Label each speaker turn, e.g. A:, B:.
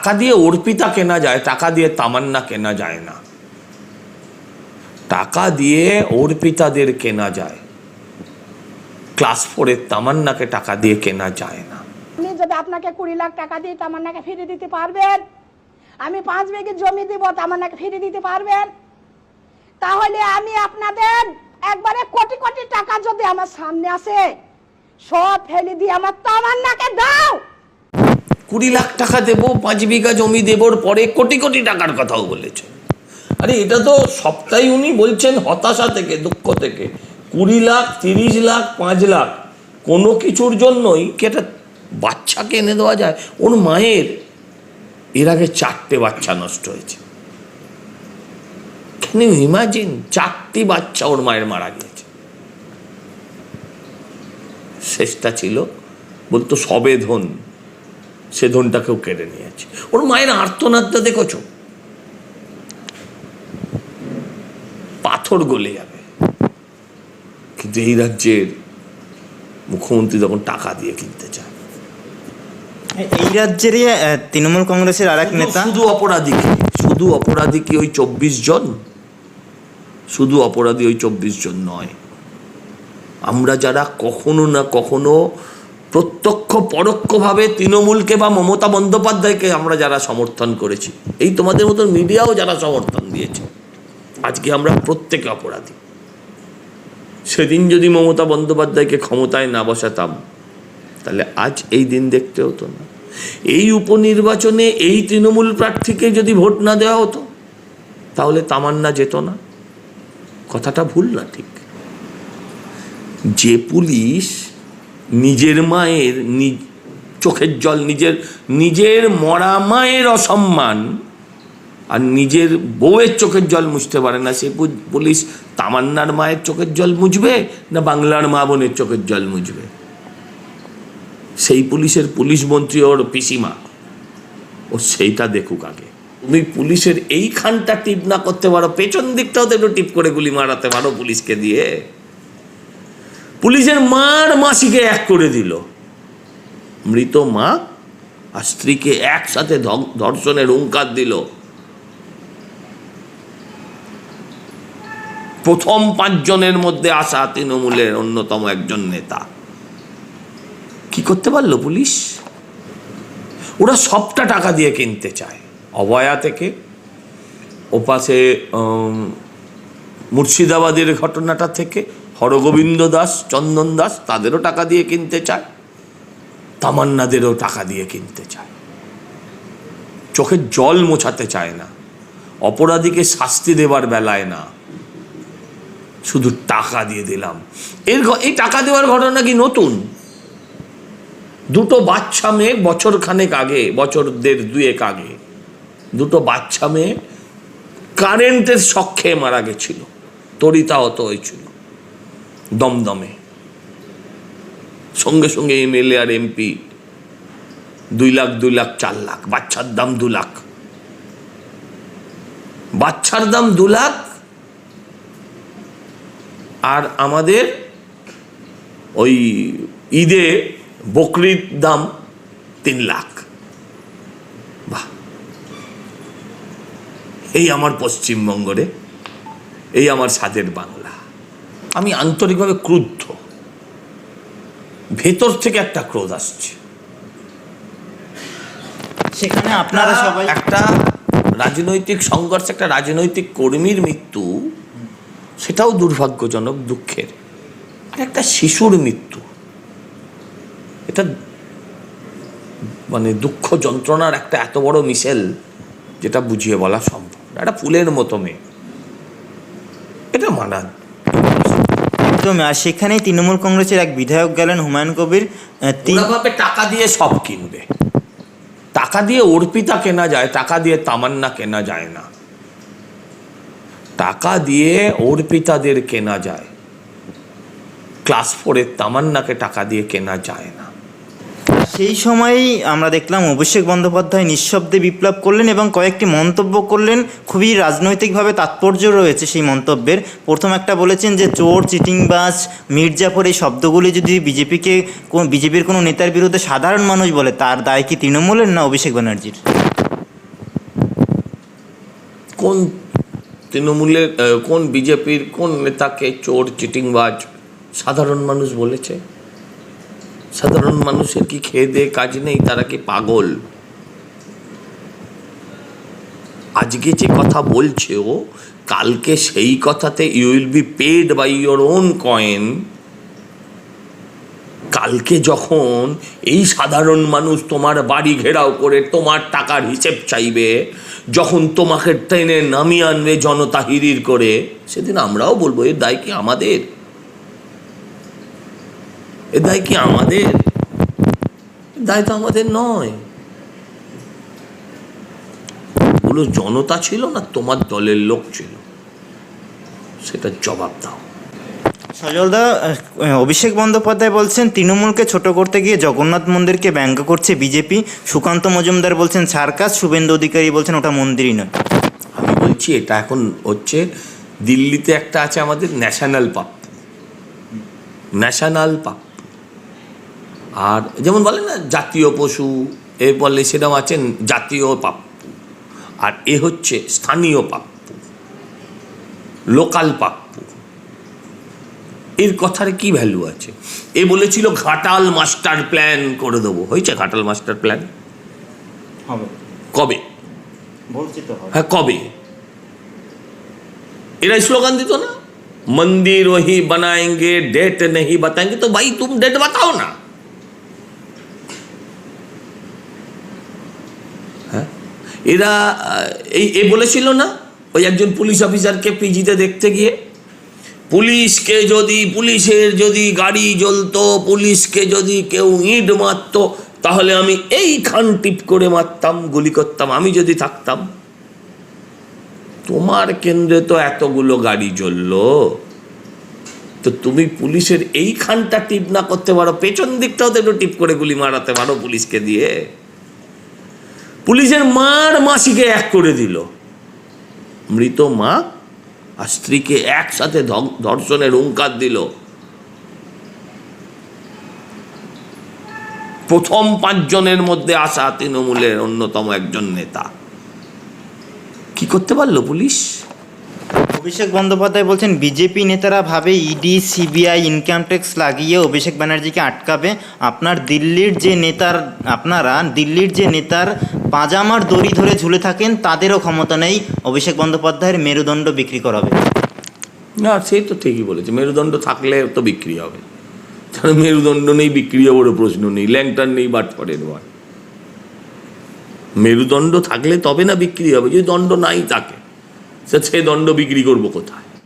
A: টাকা দিয়ে অর্পিতা কেনা যায়, টাকা দিয়ে তামান্না কেনা যায় না। টাকা দিয়ে অর্পিতাদের কেনা যায়। ক্লাস ফোরের তামান্নাকে টাকা দিয়ে কেনা যায় না।
B: আপনি যদি আপনাকে কুড়ি লাখ টাকা দিই তামান্নাকে ফিরে দিতে পারবেন, আমি পাঁচ বিঘে জমি দিব, তামান্নাকে ফিরে দিতে পারবেন। তাহলে আমি আপনাদের একবারে কোটি কোটি টাকা যদি আমার সামনে আসে, সব ফেলে দিয়ে আমার তামান্নাকে দাও।
A: কুড়ি লাখ টাকা দেবো, পাঁচ বিঘা জমি দেবর পরে কোটি কোটি টাকার কথাও বলেছে। আরে এটা তো সপ্তাহে উনি বলছেন হতাশা থেকে, দুঃখ থেকে। কুড়ি লাখ, তিরিশ লাখ, পাঁচ লাখ, কোনো কিছুর জন্যই কি একটা বাচ্চাকে এনে দেওয়া যায়? ওর মায়ের, এর আগে চারটে বাচ্চা নষ্ট হয়েছে। ক্যান ইমাজিন চারটি বাচ্চা ওর মায়ের মারা গিয়েছে। শেষটা ছিল, বলতো সবে ধন সে ধনটাকেও কেড়ে নিয়েছে। ওর মায়ের আর্তনাদটা দেখেছ পাথর গলে যাবে। কিন্তু এই রাজ্যের মুখ্যমন্ত্রী তখন টাকা দিয়ে কিনতে চায়।
C: এই রাজ্যেরই আহ, তৃণমূল কংগ্রেসের আর এক নেতা?
A: শুধু অপরাধী কি? শুধু অপরাধী কি ওই চব্বিশ জন? শুধু অপরাধী ওই চব্বিশ জন নয়। আমরা যারা কখনো না কখনো প্রত্যক্ষ, পরোক্ষভাবে তৃণমূলকে বা মমতা বন্দ্যোপাধ্যায়কে আমরা যারা সমর্থন করেছি, এই তোমাদের মতন মিডিয়াও যারা সমর্থন দিয়েছে, আজকে আমরা প্রত্যেকে অপরাধী। সেদিন যদি মমতা বন্দ্যোপাধ্যায়কে ক্ষমতায় না বসাতাম, তাহলে আজ এই দিন দেখতে হতো না। এই উপনির্বাচনে এই তৃণমূল প্রার্থীকে যদি ভোট না দেওয়া হতো, তাহলে তামান্না যেত না। কথাটা ভুল না ঠিক। যে পুলিশ নিজের মায়ের চোখের জল, নিজের নিজের মরা মায়ের অসম্মান, আর নিজের বউয়ের চোখের জল মুছতে পারে না। সে পুলিশ তামান্নার মায়ের চোখের জল মুছবে না বাংলার মা বোনের চোখের জল মুছবে? সেই পুলিশের পুলিশ মন্ত্রী ওর পিসিমা। ও সেইটা দেখুক আগে। তুমি পুলিশের এইখানটা টিপ না করতে পারো, পেছন দিকটাও তো একটু টিপ করে গুলি মারাতে পারো পুলিশকে দিয়ে। পুলিশের মার মাসিকে এক করে দিল। মৃত মা আর স্ত্রীকে একসাথে ধর্ষণের হুঙ্কার দিল। প্রথম পাঁচজনের মধ্যে আসা তৃণমূলের অন্যতম একজন নেতা। কি করতে পারল পুলিশ? ওরা সবটা টাকা দিয়ে কিনতে চায়। অভয়া থেকে ওপাশে মুর্শিদাবাদের ঘটনাটা থেকে হরগোবিন্দ দাস, চন্দন দাস তাদেরও টাকা দিয়ে কিনতে চায়, তামান্নাদেরও টাকা দিয়ে কিনতে চায়। চোখের জল মোছাতে চায় না, অপরাধীকে শাস্তি দেবার বেলায় না। শুধু টাকা দিয়ে দিলাম। এর এই টাকা দেওয়ার ঘটনা কি নতুন? দুটো বাচ্চা মেয়ে বছর খানেক আগে, বছর দেড় দুয়েক আগে, দুটো বাচ্চা মেয়ে কারেন্টের শখ খেয়ে মারা গেছিল তরিতাহত হয়েছিল। দমদমে। সঙ্গে সঙ্গে এমএলএ আর এমপি দুই লাখ দুই লাখ, চার লাখ, বাচ্চার দাম দু লাখ। বাচ্চার দাম দু লাখ আর আমাদের ওই ঈদে বকরির দাম তিন লাখ। বাহ। এই আমার পশ্চিমবঙ্গ রে, এই আমার সাদের বাংলা। আমি আন্তরিকভাবে ক্রুদ্ধ। ভেতর থেকে একটা ক্রোধ আসছে।
C: সেখানে আপনারা সবাই
A: একটা রাজনৈতিক সংঘর্ষ একটা রাজনৈতিক কর্মীর মৃত্যু সেটাও দুর্ভাগ্যজনক দুঃখের। আর একটা শিশুর মৃত্যু। এটা মানে দুঃখ যন্ত্রণার একটা এত বড় মিশেল যেটা বুঝিয়ে বলা সম্ভব না। একটা ফুলের মতো মেয়ে। এটা মানা
C: একদম আর সেখানেই তৃণমূল কংগ্রেসের এক বিধায়ক গেলেন হুমায়ুন কবির
A: তিনভাবে ভাবে টাকা দিয়ে সব কিনবে। টাকা দিয়ে অর্পিতা কেনা যায়, টাকা দিয়ে তামান্না কেনা যায় না। টাকা দিয়ে অর্পিতাদের কেনা যায়। ক্লাস ফোরের তামান্নাকে টাকা দিয়ে কেনা যায় না।
C: সেই সময়েই আমরা দেখলাম অভিষেক বন্দ্যোপাধ্যায় নিঃশব্দে বিপ্লব করলেন এবং কয়েকটি মন্তব্য করলেন। খুবই রাজনৈতিকভাবে তাৎপর্য রয়েছে সেই মন্তব্যের। প্রথম একটা বলেছেন যে, চোর, চিটিংবাজ, মির্জাফর এই শব্দগুলি যদি বিজেপিকে কোন বিজেপির কোনো নেতার বিরুদ্ধে সাধারণ মানুষ বলে, তার দায় কি তৃণমূলের না অভিষেক ব্যানার্জির?
A: কোন তৃণমূলের কোন বিজেপির কোন নেতাকে চোর, চিটিংবাজ সাধারণ মানুষ বলেছে? সাধারণ মানুষের কি খেয়ে দিয়ে কাজ নেই, তারা কি পাগল? আজকে যে কথা বলছে ও, কালকে সেই কথাতে you will be paid by your own coin কালকে যখন এই সাধারণ মানুষ তোমার বাড়ি ঘেরাও করে তোমার টাকার হিসেব চাইবে, যখন তোমাকে ট্রেনে নামিয়ে আনবে জনতা হিরির করে, সেদিন আমরাও বলব, এর দায় কি আমাদের? এর দায় কি আমাদের? দায় তো আমাদের নয়। ওগুলো জনতা ছিল না তোমার দলের লোক ছিল? সেটা জবাব দাও।
C: সজলদা অভিষেক বন্দ্যোপাধ্যায় বলছেন তৃণমূলকে ছোট করতে গিয়ে জগন্নাথ মন্দিরকে ব্যঙ্গ করছে বিজেপি। সুকান্ত মজুমদার বলছেন সার্কাস শুভেন্দু অধিকারী বলছেন ওটা মন্দিরই নয়।
A: আমি বলছি এটা এখন হচ্ছে দিল্লিতে একটা আছে আমাদের ন্যাশনাল পাপ্পু ন্যাশনাল পাপ্পু আর যেমন বলে না জাতীয় পশু এ বলে সেটাও আছেন জাতীয় পাপ্পু। আর এ হচ্ছে স্থানীয় পাপ্পু লোকাল পাপ্পু। এর কথার কি ভ্যালু আছে? এ বলেছিল ঘাটাল মাস্টার প্ল্যান করে দেবো। হয়েছে ঘাটাল মাস্টার প্ল্যান? কবে? হ্যাঁ কবে? এরা স্লোগান দিত না মন্দির ওহি বানায় ডেট নেই बताएंगे তো ভাই তুমি ডেট বাতাও না। এরা এই, এ বলেছিল না? ওই একজন পুলিশ অফিসারকে পিজিতে দেখতে গিয়ে, পুলিশকে যদি, পুলিশের যদি গাড়ি জ্বলতো, পুলিশকে যদি কেউ ইট মারতো, তাহলে আমি এইখান টিপ করে মারতাম, গুলি করতাম, আমি যদি থাকতাম। তোমার কেন্দ্রে তো এতগুলো গাড়ি জ্বললো। তো তুমি পুলিশের এইখানটা টিপ না করতে পারো, পেছন দিকটাও তো একটু টিপ করে গুলি মারাতে পারো পুলিশকে দিয়ে। পুলিশের মার মাসিকে এক করে দিল। মৃত মা আর স্ত্রীকে একসাথে ধর্ষণের হুঙ্কার দিল। প্রথম পাঁচজনের মধ্যে আসা তৃণমূলের অন্যতম একজন নেতা। কি করতে পারল পুলিশ?
C: অভিষেক বন্দ্যোপাধ্যায় বলছেন, বিজেপি নেতারা ভাবে ইডি, সিবিআই ইনকাম ট্যাক্স লাগিয়ে অভিষেক ব্যানার্জিকে আটকাবে। আপনার দিল্লির যে নেতার, আপনারা দিল্লির যে নেতার পাজামার দড়ি ধরে ঝুলে থাকেন, তাদেরও ক্ষমতা নেই। অভিষেক বন্দ্যোপাধ্যায়ের মেরুদণ্ড বিক্রি করাবে।
A: না, সে তো ঠিকই বলেছে। মেরুদণ্ড থাকলে তো বিক্রি হবে। কারণ মেরুদণ্ড নেই, বিক্রি হওয়ার প্রশ্ন নেই। ল্যাংটার নেই, বাট পরের নয় মেরুদণ্ড থাকলে তবে না বিক্রি হবে। যদি দণ্ড নাই থাকে সে দণ্ড বিক্রি করব কোথায়?